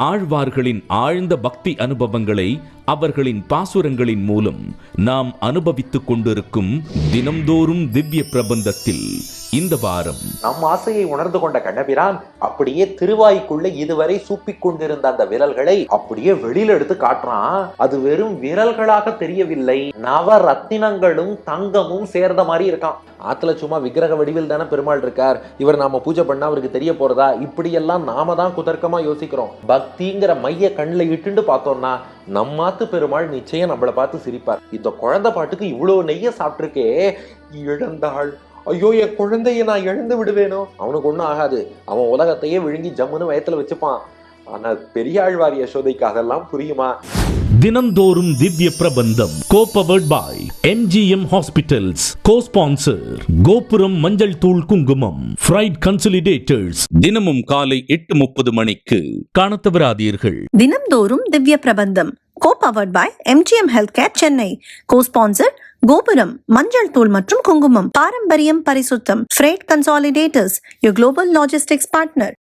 ஆழ்வார்களின் ஆழ்ந்த பக்தி அனுபவங்களை அவர்களின் பாசுரங்களின் மூலம் நாம் அனுபவித்துக் கொண்டிருக்கும் தினம்தோறும் திவ்ய பிரபந்தத்தில் இந்த வாரம். நம் ஆசையை உணர்ந்து கொண்ட கண்ணபிரான் அப்படியே திருவாய்க்குள்ள இதுவரை சூப்பிக் கொண்டிருந்த அந்த விரல்களை அப்படியே வெளியில எடுத்து காட்டுறான். அது வெறும் விரல்களாக தெரியவில்லை. நவ ரத்தினங்களும் தங்கமும் சேர்ந்த மாதிரி இருக்கான். ஆத்துல சும்மா விக்கிரக வடிவில் தானே பெருமாள் இருக்கார். இவர் நாம பூஜை பண்ணா அவருக்கு தெரிய போறதா? இப்படியெல்லாம் நாம தான் குதர்க்கமா யோசிக்கிறோம். பக்திங்கிற மைய கண்ணில் இட்டுண்டு பார்த்தோம்னா நம்மாத்து பெருமாள் நிச்சயம் நம்மளை பார்த்து சிரிப்பார். இந்த குழந்தை பாட்டுக்கு இவ்வளவு நெய்ய சாப்பிட்டுருக்கே. இழந்தாள். ஐயோ என் குழந்தைய நான் இழந்து விடுவேனோ? அவனுக்கு ஒன்றும் ஆகாது. அவன் உலகத்தையே விழுங்கி ஜம்முன்னு வயத்துல வச்சுப்பான். ஆனா பெரியாழ்வார் யசோதைக்கு அதெல்லாம் புரியுமா? தினந்தோறும் Divya Prabandham. Co powered by MGM hospitals co sponsor. Gopuram மஞ்சள் தூள் குங்குமம். Freight consolidators. தினமும் காலை எட்டு முப்பது மணிக்கு. காணத் தவறாதீர்கள் தினம்தோறும் Divya Prabandham. Co powered by MGM health care Chennai co sponsor Gopuram மஞ்சள் தூள் மற்றும் குங்குமம் பாரம்பரியம் பரிசுத்தம் freight consolidators your global logistics partner